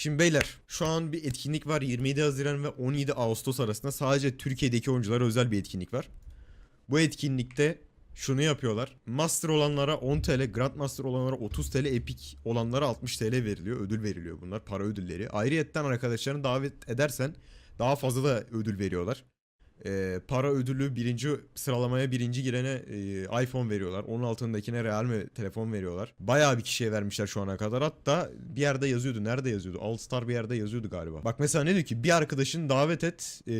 Şimdi beyler şu an bir etkinlik var 27 Haziran ve 17 Ağustos arasında sadece Türkiye'deki oyunculara özel bir etkinlik var. Bu etkinlikte şunu yapıyorlar. Master olanlara 10 TL, Grandmaster olanlara 30 TL, Epic olanlara 60 TL veriliyor. Ödül veriliyor bunlar para ödülleri. Ayrıyetten arkadaşlarını davet edersen daha fazla da ödül veriyorlar. Ee, para ödülü birinci sıralamaya birinci girene e, iPhone veriyorlar. Onun altındakine Realme telefon veriyorlar. Bayağı bir kişiye vermişler şu ana kadar. Hatta bir yerde yazıyordu. Nerede yazıyordu? All Star bir yerde yazıyordu galiba. Bak mesela ne diyor ki bir arkadaşını davet et. e,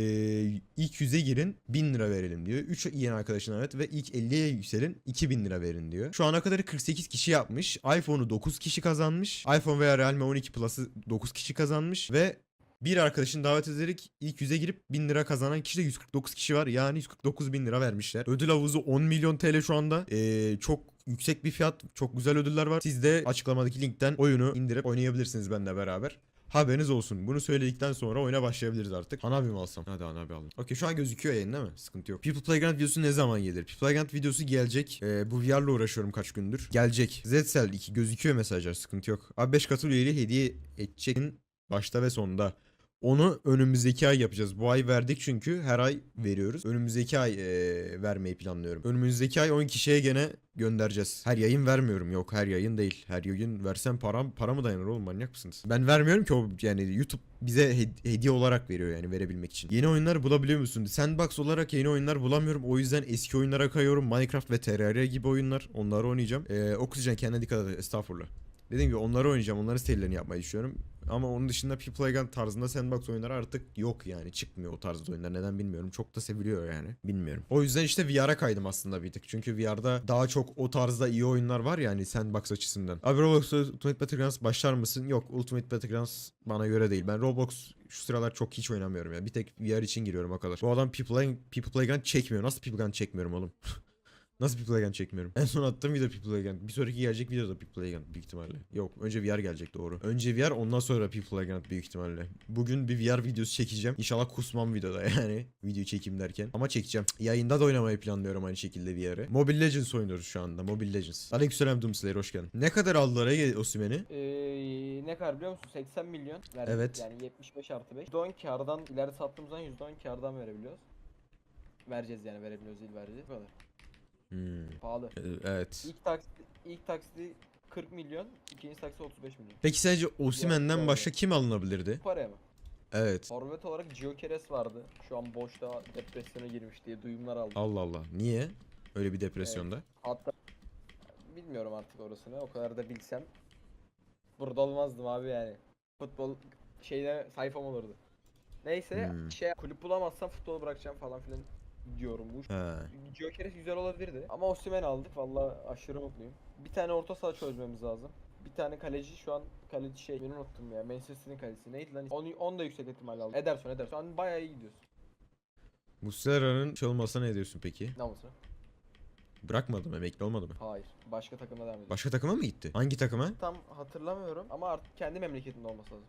ilk yüze girin 1000 lira verelim diyor. 3 yeni arkadaşını davet ve ilk 50'ye yükselin 2000 lira verin diyor. Şu ana kadar 48 kişi yapmış. iPhone'u 9 kişi kazanmış. iPhone veya Realme 12 Plus'ı 9 kişi kazanmış ve bir arkadaşını davet ederek ilk yüze girip 1000 lira kazanan kişi de 149 kişi var. Yani 149 bin lira vermişler. Ödül havuzu 10 milyon TL şu anda. Ee, çok yüksek bir fiyat. Çok güzel ödüller var. Siz de açıklamadaki linkten oyunu indirip oynayabilirsiniz benimle beraber. Haberiniz olsun. Bunu söyledikten sonra oyuna başlayabiliriz artık. Hanabi mi alsam? Hadi Hanabi alalım. Okey şu an gözüküyor yayın değil mi? Sıkıntı yok. People Playground videosu ne zaman gelir? People Playground videosu gelecek. Ee, bu VR'la uğraşıyorum kaç gündür. Gelecek. Zcell 2 gözüküyor mesajlar. Sıkıntı yok. Abi 5 katıl üyeliği hediye edeceğin başta ve sonda. Onu önümüzdeki ay yapacağız. Bu ay verdik çünkü her ay veriyoruz. Önümüzdeki ay eee, vermeyi planlıyorum. Önümüzdeki ay 10 kişiye gene göndereceğiz. Her yayın vermiyorum. Yok her yayın değil. Her yayın versem param para mı dayanır oğlum manyak mısınız? Ben vermiyorum ki o yani YouTube bize hed- hediye olarak veriyor yani verebilmek için. Yeni oyunlar bulabiliyor musun? Sandbox olarak yeni oyunlar bulamıyorum. O yüzden eski oyunlara kayıyorum. Minecraft ve Terraria gibi oyunlar. Onları oynayacağım. Eee Oksijen kendine dikkat et. Estağfurullah. Dediğim gibi onları oynayacağım. Onların serilerini yapmayı düşünüyorum. Ama onun dışında People Playground tarzında sandbox oyunları artık yok yani. Çıkmıyor o tarzda oyunlar. Neden bilmiyorum. Çok da seviliyor yani. Bilmiyorum. O yüzden işte VR'a kaydım aslında bir tık. Çünkü VR'da daha çok o tarzda iyi oyunlar var yani sandbox açısından. Abi Roblox Ultimate Battlegrounds başlar mısın? Yok Ultimate Battlegrounds bana göre değil. Ben Roblox şu sıralar çok hiç oynamıyorum ya. Bir tek VR için giriyorum o kadar. Bu adam People, Play- People Playground çekmiyor. Nasıl People Playground çekmiyorum oğlum? Nasıl People Playground çekmiyorum? En son attığım video People Playground. Bir sonraki gelecek video da People Playground büyük ihtimalle. Yok önce VR gelecek doğru. Önce VR ondan sonra People Playground büyük ihtimalle. Bugün bir VR videosu çekeceğim. İnşallah kusmam videoda yani. Video çekeyim derken. Ama çekeceğim. Yayında da oynamayı planlıyorum aynı şekilde VR'ı. Mobile Legends oynuyoruz şu anda. Mobile Legends. Aleykümselam Doomslayer hoş geldin. Ne kadar aldılar Ege Osimhen'i? Ee, ne kadar biliyor musun? 80 milyon verdik. Evet. Yani 75 artı 5. %10 kardan ileri sattığımızdan %10 kardan verebiliyoruz. Vereceğiz yani verebiliyoruz değil vereceğiz. Bu kadar. Hmm. Pahalı. Ee, Evet. İlk taksit ilk taksiti 40 milyon, ikinci taksiti 35 milyon. Peki sence Osimhen'den başka kim alınabilirdi? Bu paraya mı? Evet. Forvet olarak Gyökeres vardı. Şu an boşta depresyona girmiş diye duyumlar aldım. Allah Allah. Niye? Öyle bir depresyonda. Hatta bilmiyorum artık orasını. O kadar da bilsem burada olmazdım abi yani. Futbol şeyde sayfam olurdu. Neyse Hmm. şey kulüp bulamazsam futbolu bırakacağım falan filan diyorummuş. He. Gyökeres güzel olabilirdi ama Osimhen aldık valla aşırı mutluyum. Bir tane orta saha çözmemiz lazım. Bir tane kaleci şu an kaleci şey beni unuttum ya Manchester City'nin kalecisi neydi lan? Onu, onu da yüksek ihtimalle aldım. Ederson Ederson. Şu an bayağı iyi gidiyorsun. Muslera'nın şey olmasa ne diyorsun peki? Ne olsa? Bırakmadı mı? Emekli olmadı mı? Hayır. Başka takımda devam ediyor. Başka takıma mı gitti? Hangi takıma? Tam hatırlamıyorum ama artık kendi memleketinde olması lazım.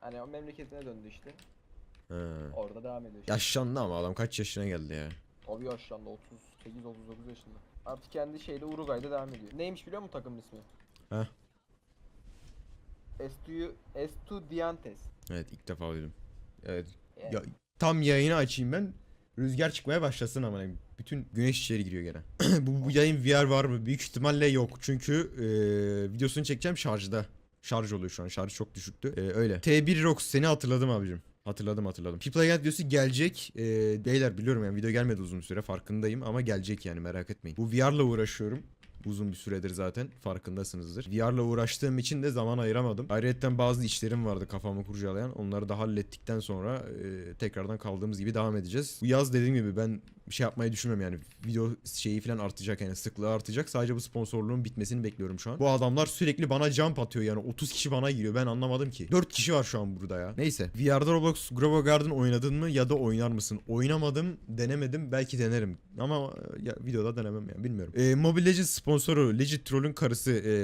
Hani o memleketine döndü işte. He. Orada devam ediyor. Yaşlandı ama adam kaç yaşına geldi ya. Tabii yaşlandı 38 39 yaşında. Artık kendi şeyde Uruguay'da devam ediyor. Neymiş biliyor musun takımın ismi? Heh. Estu Estudiantes. Evet ilk defa duydum. Evet. Yani Ya, tam yayını açayım ben. Rüzgar çıkmaya başlasın ama bütün güneş içeri giriyor gene. bu, bu yayın VR var mı? Büyük ihtimalle yok. Çünkü e, videosunu çekeceğim şarjda. Şarj oluyor şu an. Şarj çok düşüktü. E, öyle. T1 Rox seni hatırladım abicim. Hatırladım hatırladım. People Again videosu gelecek. E, beyler biliyorum yani video gelmedi uzun süre farkındayım ama gelecek yani merak etmeyin. Bu VR'la uğraşıyorum. Uzun bir süredir zaten farkındasınızdır. VR'la uğraştığım için de zaman ayıramadım. Ayrıca bazı işlerim vardı kafamı kurcalayan. Onları da hallettikten sonra e, tekrardan kaldığımız gibi devam edeceğiz. Bu yaz dediğim gibi ben bir şey yapmayı düşünmüyorum yani. Video şeyi falan artacak yani sıklığı artacak. Sadece bu sponsorluğun bitmesini bekliyorum şu an. Bu adamlar sürekli bana jump atıyor yani 30 kişi bana giriyor. Ben anlamadım ki. 4 kişi var şu an burada ya. Neyse. VR'da Roblox Grobo Garden oynadın mı ya da oynar mısın? Oynamadım, denemedim. Belki denerim. Ama e, ya, videoda denemem yani bilmiyorum. E, Mobile Legends sponsoru Legit Troll'ün karısı. E,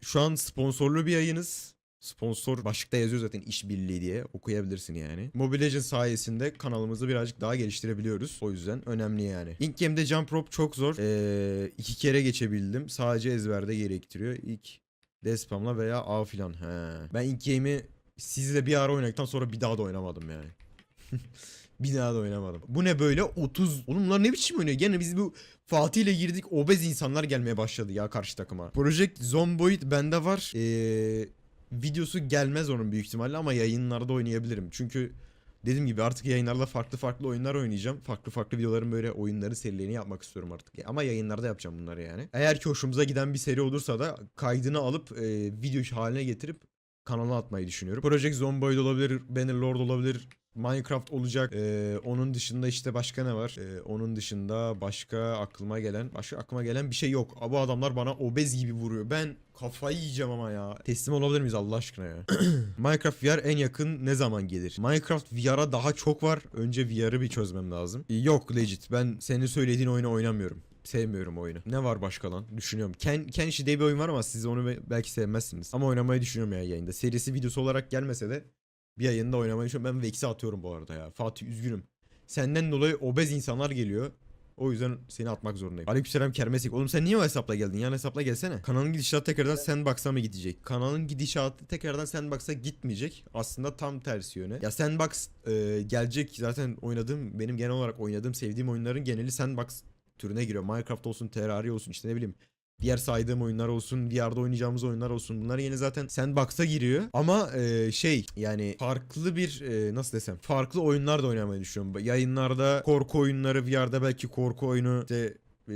şu an sponsorlu bir yayınız. Sponsor başlıkta yazıyor zaten işbirliği diye okuyabilirsin yani. Mobile Legends sayesinde kanalımızı birazcık daha geliştirebiliyoruz. O yüzden önemli yani. İlk game'de jump rope çok zor. Ee, iki kere geçebildim. Sadece ezberde gerektiriyor. İlk Despam'la veya A filan. Ben ilk game'i sizle bir ara oynadıktan sonra bir daha da oynamadım yani. bir daha da oynamadım. Bu ne böyle 30. Oğlum bunlar ne biçim oynuyor? Gene biz bu Fatih ile girdik obez insanlar gelmeye başladı ya karşı takıma. Project Zomboid bende var. Ee, videosu gelmez onun büyük ihtimalle ama yayınlarda oynayabilirim. Çünkü dediğim gibi artık yayınlarda farklı farklı oyunlar oynayacağım. Farklı farklı videoların böyle oyunları serilerini yapmak istiyorum artık. Ama yayınlarda yapacağım bunları yani. Eğer ki hoşumuza giden bir seri olursa da kaydını alıp e, video haline getirip kanala atmayı düşünüyorum. Project Zomboid olabilir, Bannerlord olabilir, Minecraft olacak. Ee, onun dışında işte başka ne var? Ee, onun dışında başka aklıma gelen, başka aklıma gelen bir şey yok. Bu adamlar bana obez gibi vuruyor. Ben kafayı yiyeceğim ama ya. Teslim olabilir miyiz Allah aşkına ya? Minecraft VR en yakın ne zaman gelir? Minecraft VR'a daha çok var. Önce VR'ı bir çözmem lazım. Ee, Yok legit. Ben senin söylediğin oyunu oynamıyorum. Sevmiyorum oyunu. Ne var başka lan? Düşünüyorum. Ken, Kenshi diye bir oyun var ama siz onu be- belki sevmezsiniz. Ama oynamayı düşünüyorum ya yayında. Serisi videosu olarak gelmese de bir yayında oynamayı düşünüyorum. Ben Vex'i atıyorum bu arada ya. Fatih üzgünüm. Senden dolayı obez insanlar geliyor. O yüzden seni atmak zorundayım. Aleykümselam Kermesik. Oğlum sen niye o hesapla geldin? Yan hesapla gelsene. Kanalın gidişatı tekrardan Sandbox'a mı gidecek? Kanalın gidişatı tekrardan Sandbox'a gitmeyecek. Aslında tam tersi yöne. Ya Sandbox e, gelecek. Zaten oynadığım, benim genel olarak oynadığım, sevdiğim oyunların geneli Sandbox türüne giriyor. Minecraft olsun, Terraria olsun işte ne bileyim. Diğer saydığım oyunlar olsun, VR'da oynayacağımız oyunlar olsun. Bunlar yine zaten Sandbox'a giriyor. Ama e, şey yani farklı bir e, nasıl desem farklı oyunlar da oynamayı düşünüyorum. Yayınlarda korku oyunları, VR'da belki korku oyunu, işte e,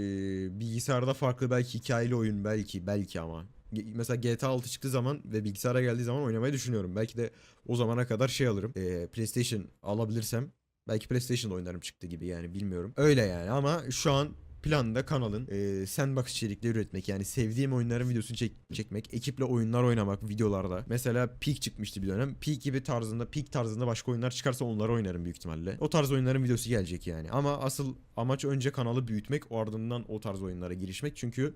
bilgisayarda farklı belki hikayeli oyun belki belki ama. Mesela GTA 6 çıktığı zaman ve bilgisayara geldiği zaman oynamayı düşünüyorum. Belki de o zamana kadar şey alırım. E, PlayStation alabilirsem Belki PlayStation oynarım çıktı gibi yani bilmiyorum. Öyle yani ama şu an planda kanalın e, sandbox içerikleri üretmek yani sevdiğim oyunların videosunu çek- çekmek, ekiple oyunlar oynamak videolarda. Mesela Peak çıkmıştı bir dönem. Peak gibi tarzında, Peak tarzında başka oyunlar çıkarsa onları oynarım büyük ihtimalle. O tarz oyunların videosu gelecek yani. Ama asıl amaç önce kanalı büyütmek, ardından o tarz oyunlara girişmek. Çünkü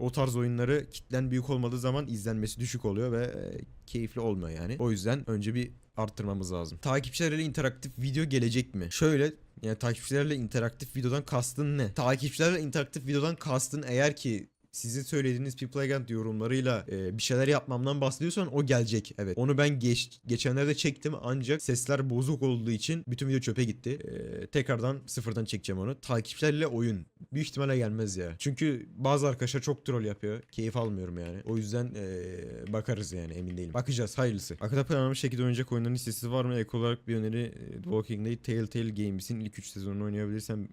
o tarz oyunları kitlen büyük olmadığı zaman izlenmesi düşük oluyor ve e, keyifli olmuyor yani. O yüzden önce bir arttırmamız lazım. Takipçilerle interaktif video gelecek mi? Şöyle yani takipçilerle interaktif videodan kastın ne? Takipçilerle interaktif videodan kastın eğer ki sizin söylediğiniz People Agent yorumlarıyla e, bir şeyler yapmamdan bahsediyorsan o gelecek. Evet. Onu ben geç, geçenlerde çektim ancak sesler bozuk olduğu için bütün video çöpe gitti. E, tekrardan sıfırdan çekeceğim onu. Takipçilerle oyun. Büyük ihtimalle gelmez ya. Çünkü bazı arkadaşlar çok troll yapıyor. Keyif almıyorum yani. O yüzden e, bakarız yani emin değilim. Bakacağız hayırlısı. Arkada planlanmış şekilde oynayacak oyunların listesi var mı? Ek olarak bir öneri e, Walking Dead Telltale Games'in ilk 3 sezonunu oynayabilirsem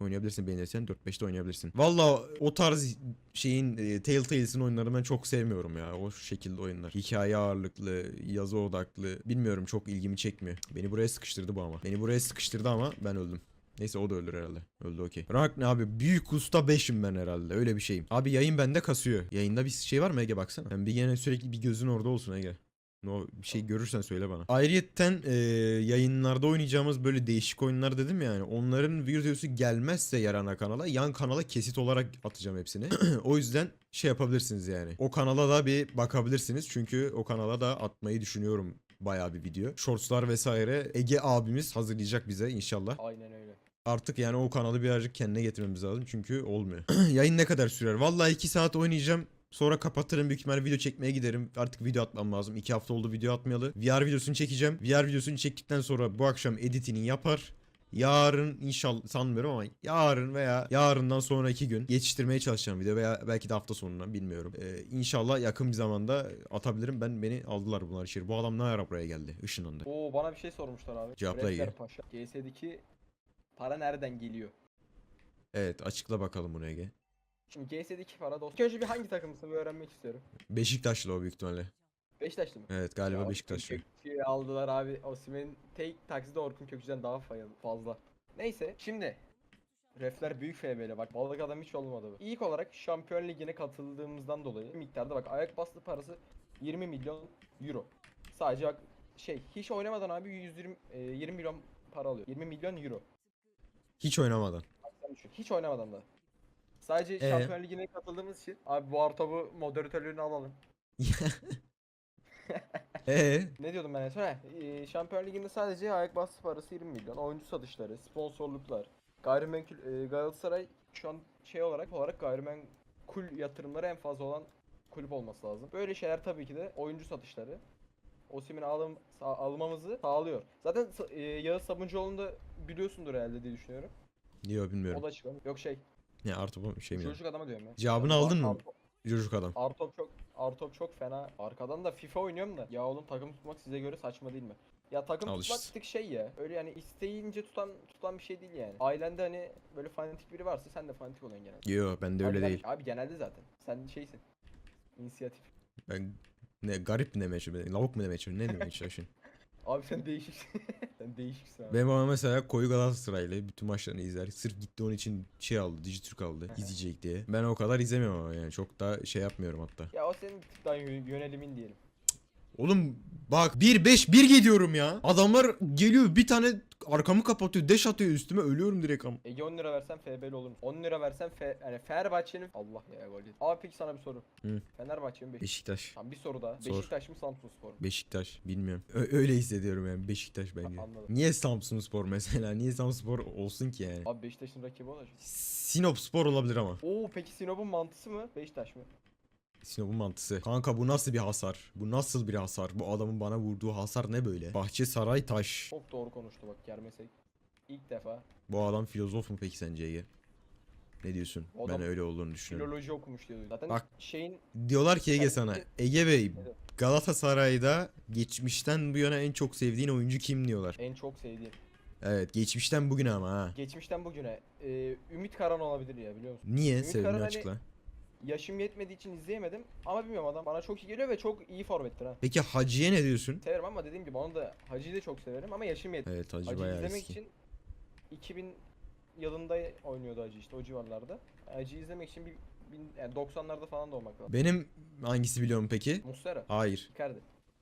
oynayabilirsin beğenirsen 4-5'te oynayabilirsin. Valla o tarz şeyin e, Telltale'sin oyunlarını ben çok sevmiyorum ya. O şekilde oyunlar. Hikaye ağırlıklı, yazı odaklı. Bilmiyorum çok ilgimi çekmiyor. Beni buraya sıkıştırdı bu ama. Beni buraya sıkıştırdı ama ben öldüm. Neyse o da ölür herhalde. Öldü okey. Rank ne abi? Büyük usta 5'im ben herhalde. Öyle bir şeyim. Abi yayın bende kasıyor. Yayında bir şey var mı Ege baksana. Ben bir gene sürekli bir gözün orada olsun Ege. No, bir şey görürsen söyle bana. Ayrıyetten e, yayınlarda oynayacağımız böyle değişik oyunlar dedim yani. Onların videosu gelmezse yarana kanala yan kanala kesit olarak atacağım hepsini. o yüzden şey yapabilirsiniz yani. O kanala da bir bakabilirsiniz. Çünkü o kanala da atmayı düşünüyorum bayağı bir video. Shortslar vesaire Ege abimiz hazırlayacak bize inşallah. Aynen öyle. Artık yani o kanalı birazcık kendine getirmemiz lazım çünkü olmuyor. Yayın ne kadar sürer? Vallahi 2 saat oynayacağım. Sonra kapatırım büyük ihtimalle video çekmeye giderim. Artık video atmam lazım. 2 hafta oldu video atmayalı. VR videosunu çekeceğim. VR videosunu çektikten sonra bu akşam editini yapar. Yarın inşallah sanmıyorum ama yarın veya yarından sonraki gün yetiştirmeye çalışacağım video veya belki de hafta sonuna bilmiyorum. Ee, inşallah yakın bir zamanda atabilirim. Ben beni aldılar bunlar içeri. Bu adam ne ara buraya geldi? Işınlandı. Oo bana bir şey sormuşlar abi. Cevapla Ege. Paşa. GS'deki para nereden geliyor? Evet açıkla bakalım bunu Ege. Şimdi GS'deki para dostum. İlk önce bir hangi takımsın bir öğrenmek istiyorum. Beşiktaşlı o büyük ihtimalle. Beşiktaşlı mı? Evet galiba Ya, Beşiktaşlı. Orkun Kökçü'yü aldılar abi. Osimhen'in tek takside Orkun Kökçü'den daha fay- fazla. Neyse şimdi Refler büyük FB'le bak balık adam hiç olmadı bu. İlk olarak Şampiyon Ligi'ne katıldığımızdan dolayı miktarda bak ayak bastı parası 20 milyon euro. Sadece bak şey hiç oynamadan abi 120 e, 20 milyon para alıyor. 20 milyon euro. Hiç oynamadan. Hiç oynamadan da. Sadece Ee? Şampiyon Ligi'ne katıldığımız için abi bu artobu moderatörlüğünü alalım. Ee, Ne diyordum ben en son? E, Şampiyon Ligi'nde sadece ayak bastı parası 20 milyon. Oyuncu satışları, sponsorluklar, gayrimenkul e, Galatasaray şu an şey olarak olarak gayrimenkul yatırımları en fazla olan kulüp olması lazım. Böyle şeyler tabii ki de oyuncu satışları. Osimhen'i alım, almamızı sağlıyor. Zaten e, Yağız Sabuncuoğlu'nu da biliyorsundur herhalde diye düşünüyorum. Yok bilmiyorum. O da açıklamış. Yok şey, Ne artı bu şey mi? çocuk adama diyorum ya. Cevabını Ar- aldın mı? Artop- Çocuk adam. Artop çok Artop çok fena. Arkadan da FIFA oynuyorum da. Ya oğlum takım tutmak size göre saçma değil mi? Ya takım Al tutmak işte. bir tık şey ya. Öyle yani isteyince tutan tutan bir şey değil yani. Ailende hani böyle fanatik biri varsa sen de fanatik oluyorsun genelde. Yok bende öyle Abi ben- değil. Abi genelde zaten. Sen şeysin. İnisiyatif. Ben ne garip mi demeye çalışıyorum? Lavuk mu demeye çalışıyorum? Ne demeye çalışıyorsun? Abi sen değişiksin. sen değişiksin abi. Benim babam mesela koyu Galatasaraylı bütün maçlarını izler. Sırf gitti onun için şey aldı, Dijitürk aldı izleyecek diye. Ben o kadar izlemiyorum ama yani çok da şey yapmıyorum hatta. Ya o senin yö- yönelimin diyelim. Oğlum bak 1-5-1 gidiyorum ya. Adamlar geliyor bir tane arkamı kapatıyor, deş atıyor üstüme ölüyorum direkt ama. Ege 10 lira versen FB'li olur musun? 10 lira versen Fe yani Fenerbahçe'nin Allah ya gol yedi. Abi peki sana bir soru. Hı. Fenerbahçe mi Beşiktaş? Beşiktaş. Tamam bir soru daha. Sor. Beşiktaş mı Samsun Spor mu? Beşiktaş bilmiyorum. Ö- öyle hissediyorum yani Beşiktaş bence. Anladım. Niye Samsun Spor mesela? Niye Samsun Spor olsun ki yani? Abi Beşiktaş'ın rakibi olacak. Sinop Spor olabilir ama. Oo peki Sinop'un mantısı mı? Beşiktaş mı? Sinop'un mantısı. Kanka bu nasıl bir hasar? Bu nasıl bir hasar? Bu adamın bana vurduğu hasar ne böyle? Bahçe Saray Taş. Çok doğru konuştu bak Kermesek. İlk defa Bu adam filozof mu peki sence Ege? Ne diyorsun? O ben öyle olduğunu düşünüyorum. filoloji okumuş diyor. Zaten Bak. şeyin Diyorlar ki Ege sana. Ege Bey Evet. Galatasaray'da geçmişten bu yana en çok sevdiğin oyuncu kim diyorlar. en çok sevdiğim. Evet geçmişten bugüne ama ha. Geçmişten bugüne e, Ümit Karan olabilir ya biliyor musun? Niye? Ümit Sebebini Karan hani- açıkla. Yaşım yetmediği için izleyemedim ama bilmiyorum adam bana çok iyi geliyor ve çok iyi forvettir ha. Peki Hacı'ya ne diyorsun? Severim ama dediğim gibi onu da Hacı'yı da çok severim ama yaşım yetmedi. Evet Hacı Hacı bayağı izlemek eski. için 2000 yılında oynuyordu Hacı işte o civarlarda. Hacı izlemek için bir bin- yani 90'larda falan da olmak lazım. Benim hangisi biliyorum peki? Muslera, Hayır. Icardi.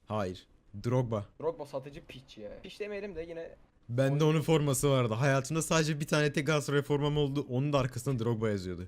Hayır. Drogba. Drogba satıcı piç ya. Piç demeyelim de yine Bende onun forması vardı. Hayatımda sadece bir tane tek Galatasaray formam oldu. Onun da arkasında Drogba yazıyordu.